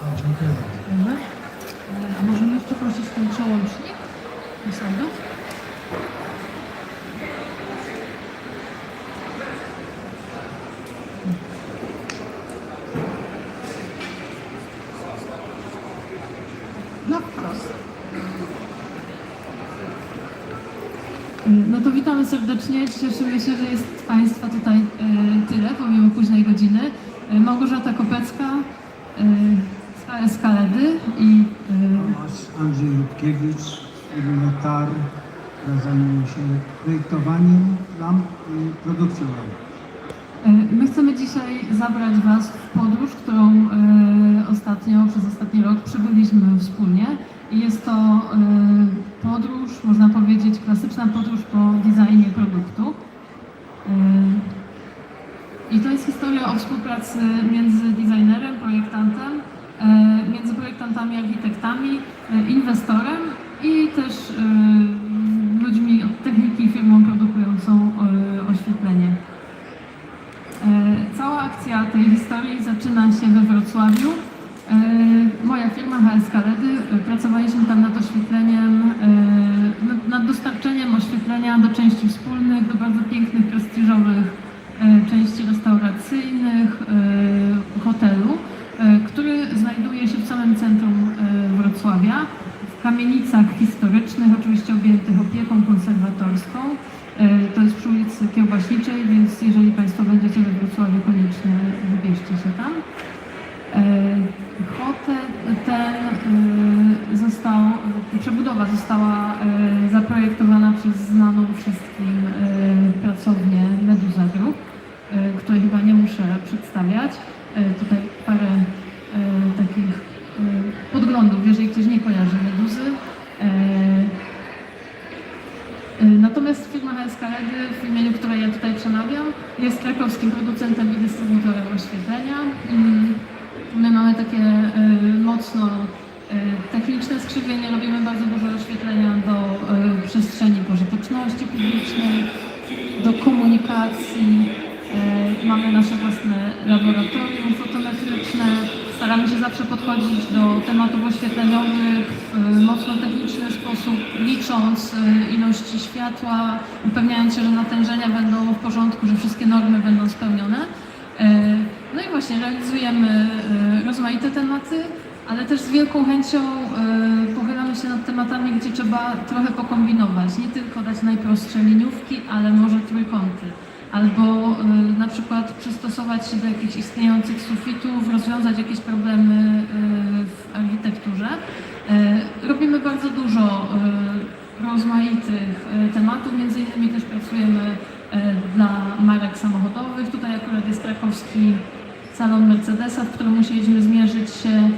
O, dziękuję A możemy jeszcze prosić ten przełącznik do? No wprost. No to witamy serdecznie. Cieszymy się, że jest Państwa tutaj e, tyle, pomimo późnej godziny. E, Małgorzata Kopecka e, z KS Kaledy i e, Tomasz Andrzej Rutkiewicz, firmy TAR, która zajmuje się projektowaniem lamp i produkcją lamp. E, My chcemy dzisiaj zabrać Was w podróż, którą e, ostatnio, przez ostatni rok przybyliśmy wspólnie. I jest to e, podróż, można powiedzieć, klasyczna podróż po designie produktu. E, I to jest historia o współpracy między designerem, projektantem, e, między projektantami, architektami, e, inwestorem i też e, ludźmi od techniki, firmą produkującą e, oświetlenie. E, Cała akcja tej historii zaczyna się we Wrocławiu. E, Moja firma HSK LEDy, e, pracowaliśmy tam nad oświetleniem, e, nad- dostarczeniem oświetlenia do części wspólnych, do bardzo pięknych, prestiżowych e, części restauracyjnych e, hotelu, e, który znajduje się w samym centrum e, Wrocławia, w kamienicach historycznych, oczywiście objętych opieką konserwatorską. E, To jest przy ulicy Kiełbaśniczej, więc jeżeli Państwo będziecie we Wrocławiu, koniecznie wybierzcie się tam. E, Hotel ten e, został, przebudowa została e, zaprojektowana przez znaną wszystkim e, pracownię Meduza Group, e, której chyba nie muszę przedstawiać. E, Tutaj parę e, takich e, podglądów, jeżeli ktoś nie kojarzy Meduzy. E, Y, Natomiast firma HSK Ledy, w imieniu której ja tutaj przemawiam, jest krakowskim producentem i dystrybutorem oświetlenia. My mamy takie y, mocno y, techniczne skrzywienie, robimy bardzo dużo oświetlenia do przestrzeni pożyteczności publicznej, do komunikacji. Mamy nasze własne laboratorium fotometryczne. Staramy się zawsze podchodzić do tematów oświetleniowych w mocno techniczny sposób, licząc y, ilości światła, upewniając się, że natężenia będą w porządku, że wszystkie normy będą spełnione. Y, No i właśnie realizujemy rozmaite tematy, ale też z wielką chęcią pochylamy się nad tematami, gdzie trzeba trochę pokombinować. Nie tylko dać najprostsze liniówki, ale może trójkąty. Albo y, na przykład przystosować się do jakichś istniejących sufitów, rozwiązać jakieś problemy y, w architekturze. Y, Robimy bardzo dużo rozmaitych tematów, między innymi też pracujemy dla marek samochodowych. Tutaj akurat jest krakowski salon Mercedesa, w którym musieliśmy zmierzyć się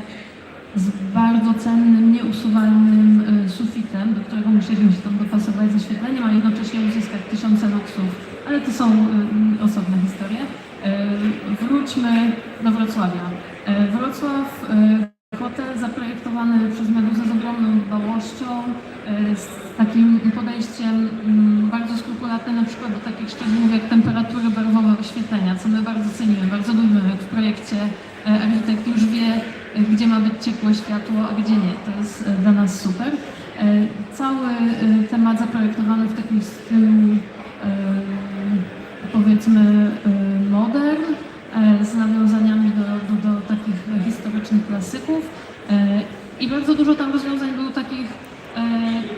z bardzo cennym, nieusuwalnym y, sufitem, do którego musieliśmy się tam dopasować z oświetleniem, a jednocześnie uzyskać tysiące luksów. Ale to są y, osobne historie. Y, Wróćmy do Wrocławia. Wrocław, hotel zaprojektowany przez Meduzę z ogromną dbałością, z takim podejściem mm, bardzo skrupulatnym na przykład do takich szczegółów jak temperatury barwowe oświetlenia, co my bardzo cenimy, bardzo lubimy w projekcie e, architekt już wie, e, gdzie ma być ciepłe światło, a gdzie nie. To jest e, dla nas super. E, Cały e, temat zaprojektowany w takim stylu powiedzmy modern, z nawiązaniami do, do, do takich historycznych klasyków i bardzo dużo tam rozwiązań było takich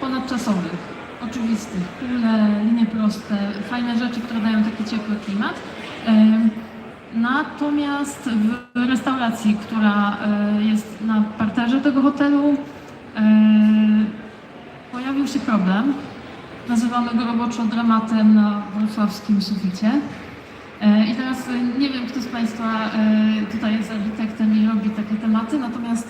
ponadczasowych, oczywistych, kule, linie proste, fajne rzeczy, które dają taki ciepły klimat. Natomiast w restauracji, która e, jest na parterze tego hotelu, e, pojawił się problem. Nazywamy go roboczo dramatem na wrocławskim suficie. E, I teraz nie wiem, kto z Państwa tutaj jest architektem i robi takie tematy, natomiast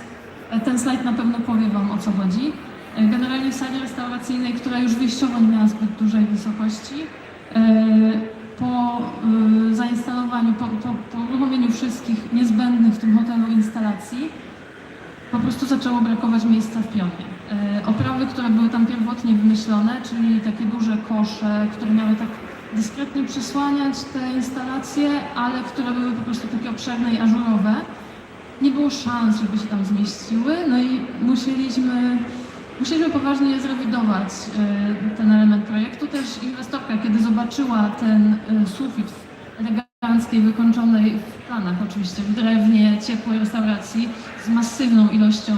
ten slajd na pewno powie Wam o co chodzi. Generalnie w sali restauracyjnej, która już wyjściowo nie miała zbyt dużej wysokości, e, po y, zainstalowaniu, po, po, po uruchomieniu wszystkich niezbędnych w tym hotelu po prostu zaczęło brakować miejsca w pionie. Oprawy, które były tam pierwotnie wymyślone, czyli takie duże kosze, które miały tak dyskretnie przysłaniać te instalacje, ale które były po prostu takie obszerne i ażurowe, nie było szans, żeby się tam zmieściły, no i musieliśmy, musieliśmy poważnie zrewidować e, ten element projektu. Też inwestorka, kiedy zobaczyła ten e, sufit eleganckiej, wykończonej planach oczywiście, w drewnie, ciepłej restauracji z masywną ilością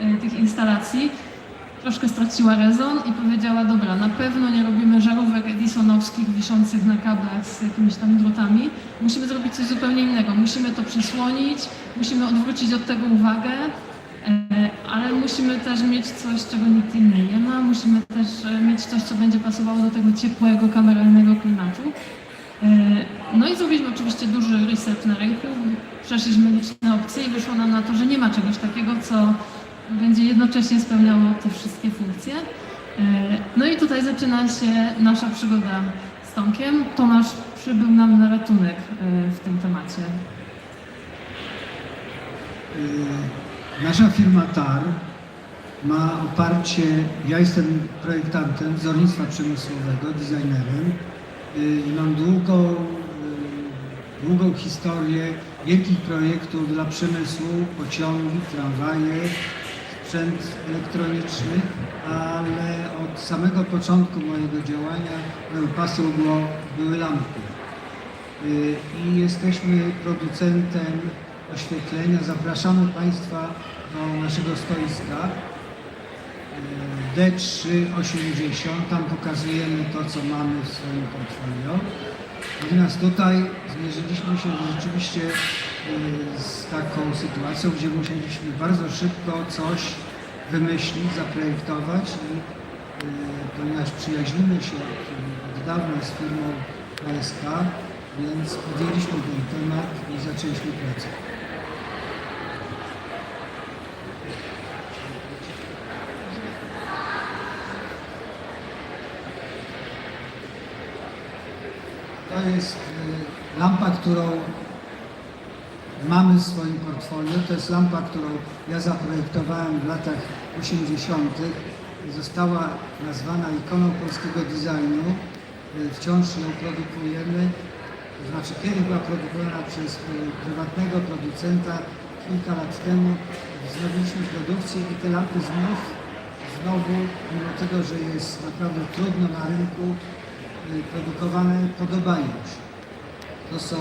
e, tych instalacji, troszkę straciła rezon i powiedziała, dobra, na pewno nie robimy żarówek edisonowskich wiszących na kablach z jakimiś tam drutami. Musimy zrobić coś zupełnie innego. Musimy to przysłonić, musimy odwrócić od tego uwagę, e, ale musimy też mieć coś, czego nikt inny nie ma. Musimy też e, mieć coś, co będzie pasowało do tego ciepłego, kameralnego klimatu. E, No i zrobiliśmy oczywiście duży research na rynku, przeszliśmy liczne opcje i wyszło nam na to, że nie ma czegoś takiego, co będzie jednocześnie spełniało te wszystkie funkcje. E, No i tutaj zaczyna się nasza przygoda z Tomkiem. Tomasz przybył nam na ratunek e, w tym temacie. Nasza firma TAR ma oparcie, ja jestem projektantem wzornictwa przemysłowego, designerem i mam długą, y, długą historię wielkich projektów dla przemysłu, pociągi, tramwaje, sprzęt elektroniczny, ale od samego początku mojego działania moją pasją było, były lampy. Y, i jesteśmy producentem oświetlenia. Zapraszamy Państwa do naszego stoiska y, D380. Tam pokazujemy to, co mamy w swoim portfolio. Natomiast tutaj zmierzyliśmy się rzeczywiście y, z taką sytuacją, gdzie musieliśmy bardzo szybko coś wymyślić, zaprojektować i y, ponieważ przyjaźnimy się od dawna z firmą ASK, więc podjęliśmy ten temat i zaczęliśmy pracę. To jest y, lampa, którą mamy w swoim portfolio. To jest lampa, którą ja zaprojektowałem w latach 80. Została nazwana ikoną polskiego designu. Y, Wciąż ją produkujemy. Znaczy, kiedy była produkowana przez y, prywatnego producenta, kilka lat temu zrobiliśmy produkcję i te lampy znów, znowu, mimo tego, że jest naprawdę trudno na rynku, produkowane, podobają się. To są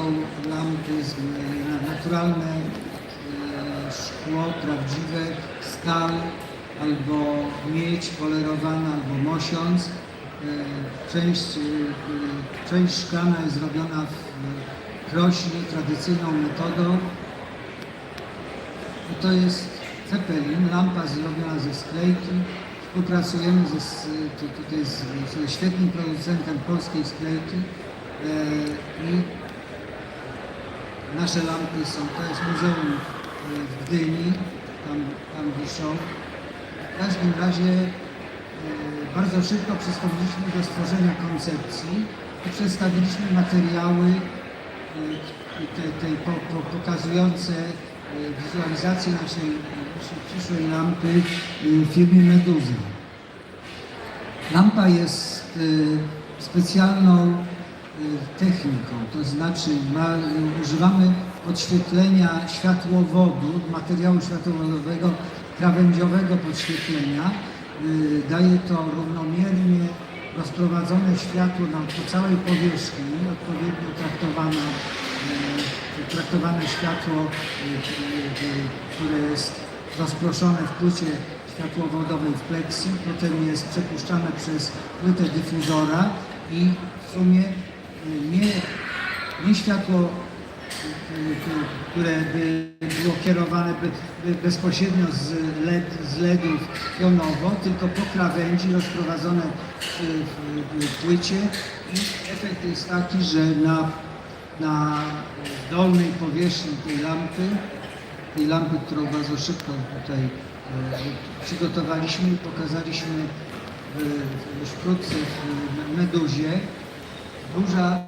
lampy z, y, naturalne y, szkło, prawdziwe, skal, albo miedź polerowana, albo mosiąc. Y, Część, y, część szklana jest zrobiona w krośni tradycyjną metodą. To jest Zeppelin, lampa zrobiona ze sklejki. Współpracujemy ze, tutaj z, z świetnym producentem polskiej sklejki e, i nasze lampy są, to jest muzeum e, w Gdyni, tam, tam wiszą. W każdym razie e, bardzo szybko przystąpiliśmy do stworzenia koncepcji i przedstawiliśmy materiały te, te, po, po, pokazujące wizualizację naszej, przyszłej lampy e, w firmie Meduza. Lampa jest e, specjalną e, techniką, to znaczy ma, używamy podświetlenia światłowodu, materiału światłowodowego, krawędziowego podświetlenia. E, Daje to równomiernie rozprowadzone światło na po całej powierzchni, odpowiednio traktowana, e, traktowane światło, e, e, które jest rozproszone w płycie światłowodowej w pleksji, potem jest przepuszczane przez płytę dyfuzora i w sumie y, nie, nie światło, które by było kierowane bezpośrednio z, LED, z LEDów pionowo, tylko po krawędzi rozprowadzone w płycie i efekt jest taki, że na, na dolnej powierzchni tej lampy tej lampy, którą bardzo szybko tutaj e, przygotowaliśmy i pokazaliśmy w, już wkrótce w Meduzie. Duża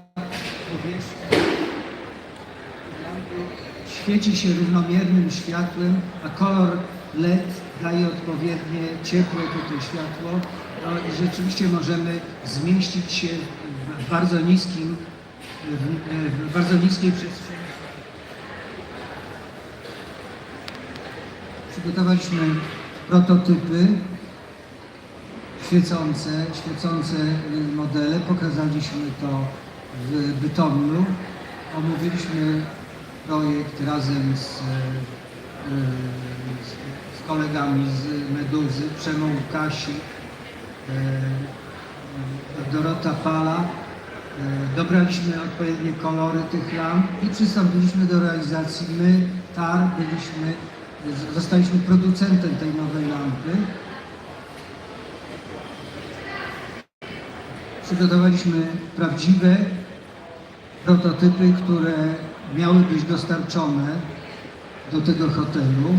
powierzchnia lampy świeci się równomiernym światłem, a kolor LED daje odpowiednie ciepłe tutaj światło no i rzeczywiście możemy zmieścić się w bardzo niskim, w, bardzo niskiej przestrzeni. Przygotowaliśmy prototypy świecące, świecące modele. Pokazaliśmy to w Bytomiu. Omówiliśmy projekt razem z, y, z, z kolegami z Meduzy, Przemą Kasi, y, Dorota Pala. Y, Dobraliśmy odpowiednie kolory tych lamp i przystąpiliśmy do realizacji. My, TAR, byliśmy, zostaliśmy producentem tej nowej lampy. Przygotowaliśmy prawdziwe prototypy, które miały być dostarczone do tego hotelu.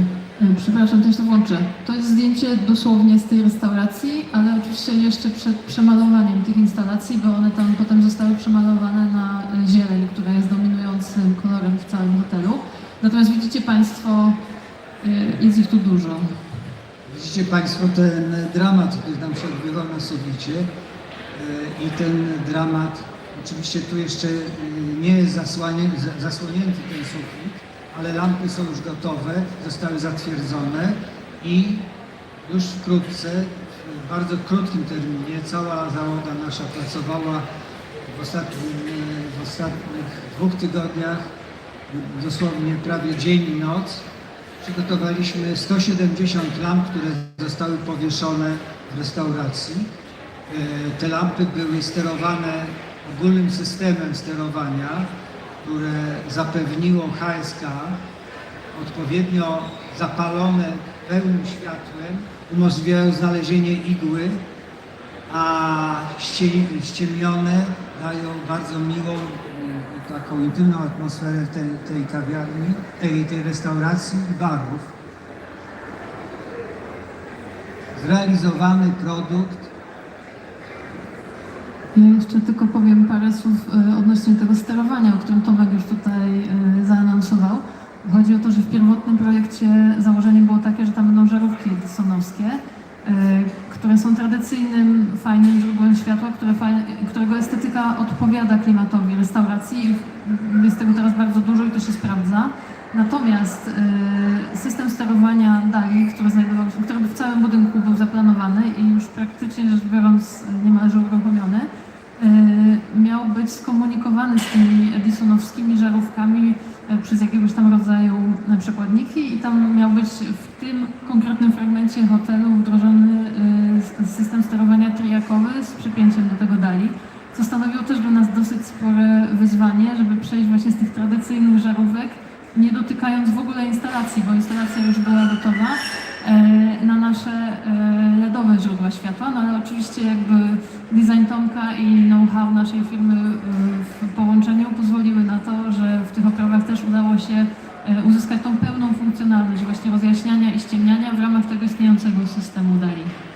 Przepraszam, też to włączę. To jest zdjęcie dosłownie z tej restauracji, ale oczywiście jeszcze przed przemalowaniem tych instalacji, bo one tam potem zostały przemalowane na zieleń, która jest dominującym kolorem w całym hotelu. Natomiast widzicie Państwo, e, jest ich tu dużo. Widzicie Państwo ten dramat, który tam się odbywał na suficie e, i ten dramat, oczywiście tu jeszcze e, nie jest zasłonięty ten sufit, ale lampy są już gotowe, zostały zatwierdzone i już wkrótce, w bardzo krótkim terminie, cała załoga nasza pracowała w, ostatnim, w ostatnich dwóch tygodniach, dosłownie prawie dzień i noc. Przygotowaliśmy 170 lamp, które zostały powieszone w restauracji. E, Te lampy były sterowane ogólnym systemem sterowania, które zapewniło HSK odpowiednio zapalone pełnym światłem, umożliwiają znalezienie igły, a ście- ściemnione dają bardzo miłą, mm, taką intymną atmosferę tej, tej kawiarni, tej, tej restauracji i barów. Zrealizowany produkt Ja jeszcze tylko powiem parę słów e, odnośnie tego sterowania, o którym Tomek już tutaj e, zaanonsował. Chodzi o to, że w pierwotnym projekcie założenie było takie, że tam będą żarówki edisonowskie, e, które są tradycyjnym, fajnym źródłem światła, które którego estetyka odpowiada klimatowi restauracji jest tego teraz bardzo dużo i to się sprawdza. Natomiast system sterowania DALI, który znajdował który w całym budynku był zaplanowany i już praktycznie rzecz biorąc niemalże uruchomiony, być skomunikowany z tymi edisonowskimi żarówkami e, przez jakiegoś tam rodzaju e, przekładniki i tam miał być w tym konkretnym fragmencie hotelu wdrożony e, system sterowania triakowy z przypięciem do tego dali, co stanowiło też dla nas dosyć spore wyzwanie, żeby przejść właśnie z tych tradycyjnych żarówek, nie dotykając w ogóle instalacji, bo instalacja już była gotowa, na nasze e, LEDowe źródła światła, no ale oczywiście jakby design Tomka i know-how naszej firmy e, w połączeniu pozwoliły na to, że w tych oprawach też udało się e, uzyskać tą pełną funkcjonalność właśnie rozjaśniania i ściemniania w ramach tego istniejącego systemu DALI.